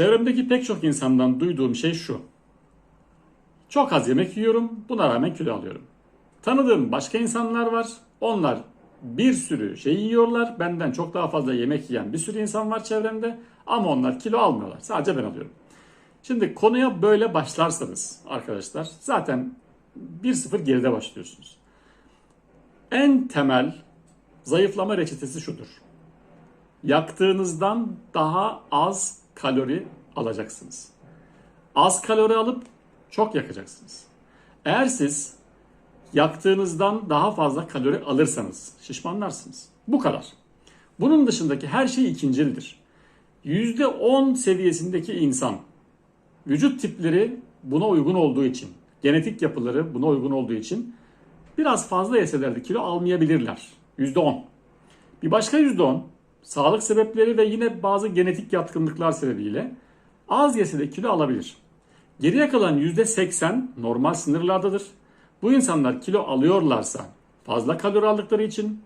Çevremdeki pek çok insandan duyduğum şey şu. Çok az yemek yiyorum, buna rağmen kilo alıyorum. Tanıdığım başka insanlar var. Onlar bir sürü şey yiyorlar. Benden çok daha fazla yemek yiyen bir sürü insan var çevremde. Ama onlar kilo almıyorlar. Sadece ben alıyorum. Şimdi konuya böyle başlarsanız arkadaşlar zaten 1-0 geride başlıyorsunuz. En temel zayıflama reçetesi şudur. Yaktığınızdan daha az kalori alacaksınız. Az kalori alıp çok yakacaksınız. Eğer siz yaktığınızdan daha fazla kalori alırsanız şişmanlarsınız. Bu kadar. Bunun dışındaki her şey ikincildir. %10 seviyesindeki insan vücut tipleri buna uygun olduğu için, genetik yapıları buna uygun olduğu için biraz fazla yeseler de kilo almayabilirler. %10. Bir başka %10 sağlık sebepleri ve yine bazı genetik yatkınlıklar sebebiyle az yese de kilo alabilir. Geriye kalan %80 normal sınırlardadır. Bu insanlar kilo alıyorlarsa fazla kalori aldıkları için,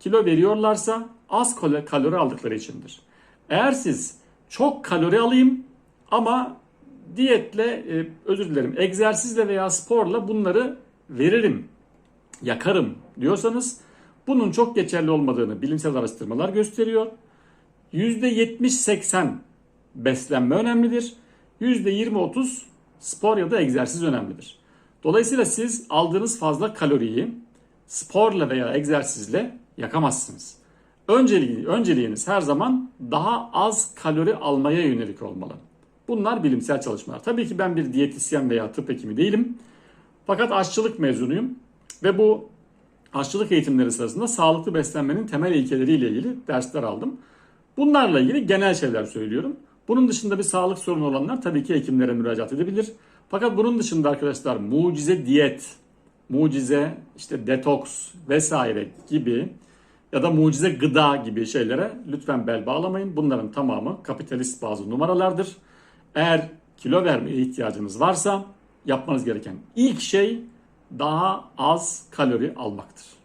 kilo veriyorlarsa az kal- kalori aldıkları içindir. Eğer siz çok kalori alayım ama diyetle, e, özür dilerim, egzersizle veya sporla bunları veririm, yakarım diyorsanız bunun çok geçerli olmadığını bilimsel araştırmalar gösteriyor. %70-80 beslenme önemlidir. %20-30 spor ya da egzersiz önemlidir. Dolayısıyla siz aldığınız fazla kaloriyi sporla veya egzersizle yakamazsınız. Önceliği, önceliğiniz her zaman daha az kalori almaya yönelik olmalı. Bunlar bilimsel çalışmalar. Tabii ki ben bir diyetisyen veya tıp hekimi değilim. Fakat aşçılık mezunuyum ve bu aşçılık eğitimleri sırasında sağlıklı beslenmenin temel ilkeleriyle ilgili dersler aldım. Bunlarla ilgili genel şeyler söylüyorum. Bunun dışında bir sağlık sorunu olanlar tabii ki hekimlere müracaat edebilir. Fakat bunun dışında arkadaşlar mucize diyet, mucize işte detoks vesaire gibi ya da mucize gıda gibi şeylere lütfen bel bağlamayın. Bunların tamamı kapitalist bazı numaralardır. Eğer kilo vermeye ihtiyacınız varsa yapmanız gereken ilk şey daha az kalori almaktır.